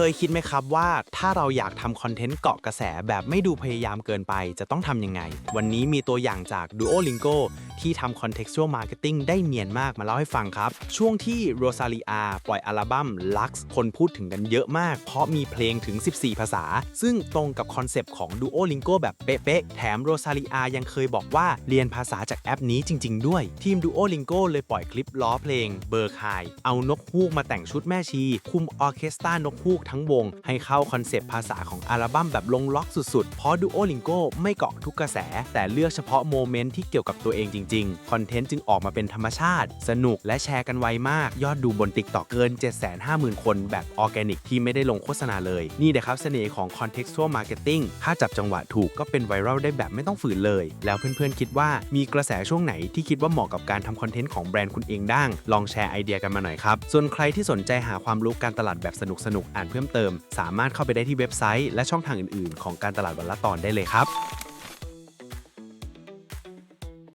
เคยคิดไหมครับว่าถ้าเราอยากทำคอนเทนต์เกาะกระแสแบบไม่ดูพยายามเกินไปจะต้องทำยังไง วันนี้มีตัวอย่างจาก Duolingo ที่ทำ contextual marketing ได้เนียนมากมาเล่าให้ฟังครับ ช่วงที่ Rosalia ปล่อยอัลบั้ม Lux คนพูดถึงกันเยอะมาก เพราะมีเพลงถึง 14 ภาษา ซึ่งตรงกับคอนเซปต์ของ Duolingo แบบเป๊ะๆ แถม Rosalia ยังเคยบอกว่าเรียนภาษาจากแอปนี้จริง ๆ ด้วย ทีม Duolingo เลยปล่อยคลิปล้อเพลงเบอร์คายเอานกฮูกมาแต่งชุดแม่ชี คุมออเคสตรานกฮูกทั้งวง ให้เข้าคอนเซปต์ภาษาของอัลบั้มแบบลงล็อกสุดๆ เพราะ Duolingo ไม่เกาะทุกกระแส แต่เลือกเฉพาะโมเมนต์ที่เกี่ยวกับตัวเองจริงๆ คอนเทนต์จึงออกมาเป็นธรรมชาติ สนุกและแชร์กันไวมาก ยอดดูบน TikTok เกิน 750,000 คนแบบออร์แกนิกที่ไม่ได้ลงโฆษณาเลย นี่นะครับเสน่ห์ของ contextual marketing ถ้าจับจังหวะถูกก็เป็นไวรัลได้แบบไม่ต้องฝืนเลย แล้วเพื่อนๆคิดว่ามีกระแสช่วงไหนที่คิดว่าเหมาะกับการทำคอนเทนต์ของแบรนด์คุณเองบ้งลองแชร์ไอเดียกันมาหน่อยครับ ส่วนใครที่สนใจหาความรู้การตลาดแบบสนุกๆอ่านเพิ่มเติม สามารถเข้าไปได้ที่เว็บไซต์ และช่องทางอื่นๆ ของการตลาดวันละตอนได้เลยครับ